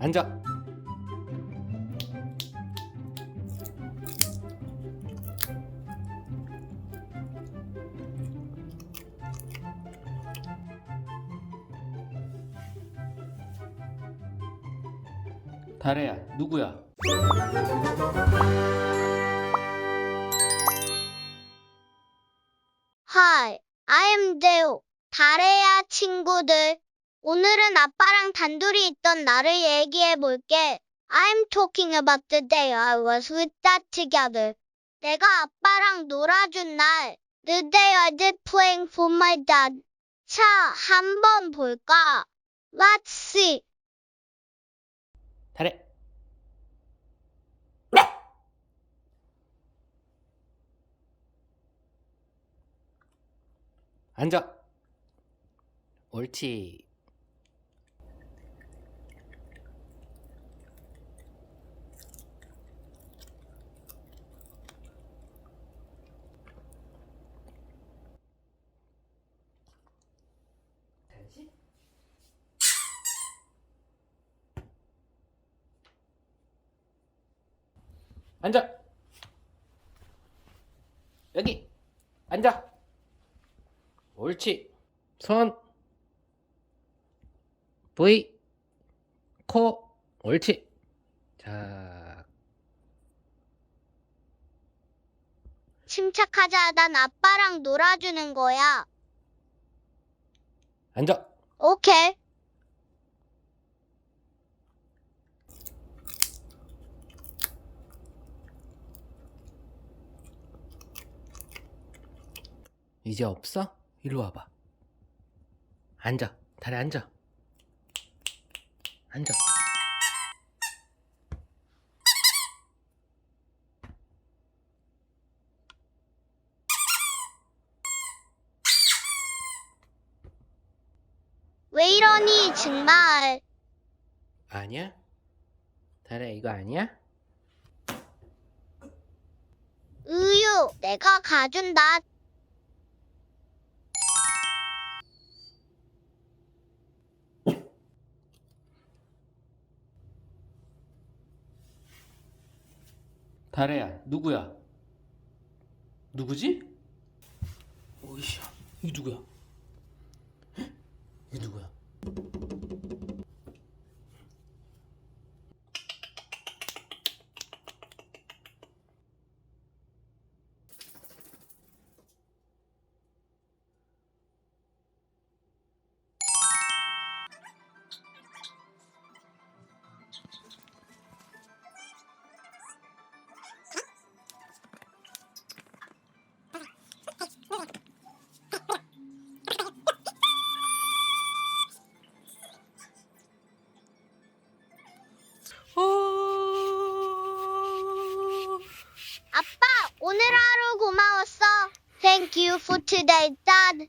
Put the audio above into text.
앉아. 다래야, 누구야? Hi, I'm Deo. 다래야 친구들. 오늘은 아빠랑 단둘이 있던 나를 얘기해 볼게. I'm talking about the day I was with dad together. 내가 아빠랑 놀아준 날. The day I did playing for my dad. 자, 한번 볼까? Let's see. 다래. 앉아. 옳지. 앉아. 여기. 앉아. 옳지. 손. V. 코. 옳지. 자, 침착하자. 난 아빠랑 놀아주는 거야. 앉아. 오케이. 이제 없어? 일로 와봐. 앉아. 다리 앉아. 앉아. 왜 이러니, 정말. 아니야? 다리 이거 아니야? 우유, 내가 가준다. 다래야, 누구야? 누구지? 오이씨, 이게 누구야? 헉, 이게 누구야? Thank you for today, Dad.